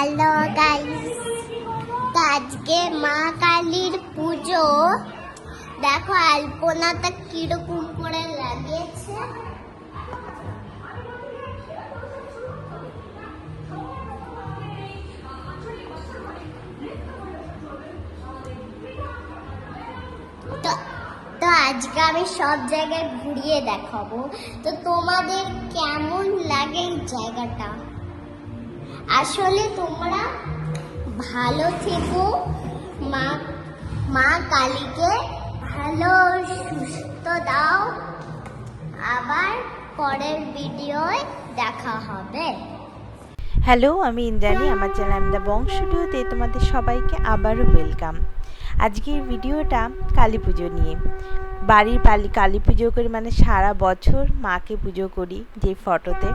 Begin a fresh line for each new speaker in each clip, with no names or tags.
Hello guys আজকে মা কালীর পুজো। দেখো আলপনাটা কীরকম করে লাগিয়েছে। তো আজকে আমি সব জায়গায় ঘুরিয়ে দেখাবো। তো তোমাদের কেমন লাগে এই জায়গাটা? আসলে তোমরা ভালো থেকো। মা মা কালীকে ভালো সুস্থ দাও। আবার পরের ভিডিওয় দেখা হবে।
হ্যালো আমি ইন্দ্রাণী আমার চ্যানেল দ্য বংশডিওতে তোমাদের সবাইকে আবারও ওয়েলকাম আজকের ভিডিওটা কালী পুজো নিয়ে। বাড়ির পালি কালী পুজো করি মানে সারা বছর মাকে পুজো করি যে ফটোতে।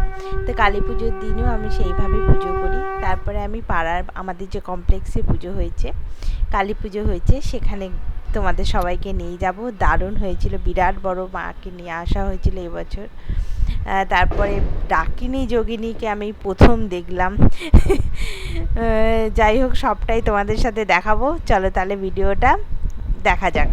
তো কালী পুজোর দিনও আমি সেইভাবে পুজো করি। তারপরে আমি পাড়ার আমাদের যে কমপ্লেক্সে পুজো হয়েছে, কালী পুজো হয়েছে, সেখানে তোমাদের সবাইকে নিয়ে যাব। দারুণ হয়েছিল, বিরাট বড় মাকে নিয়ে আসা হয়েছিল এবছর। তারপরে ডাকিনী যোগিনীকে আমি প্রথম দেখলাম। যাই হোক, সবটাই তোমাদের সাথে দেখাবো। চলো তাহলে ভিডিওটা দেখা যাক।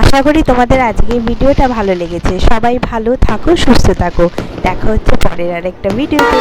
আশা করি তোমাদের আজকে ভিডিওটা ভালো লেগেছে। সবাই ভালো থাকো, সুস্থ থাকো। দেখা হচ্ছে পরের আরেকটা ভিডিওতে।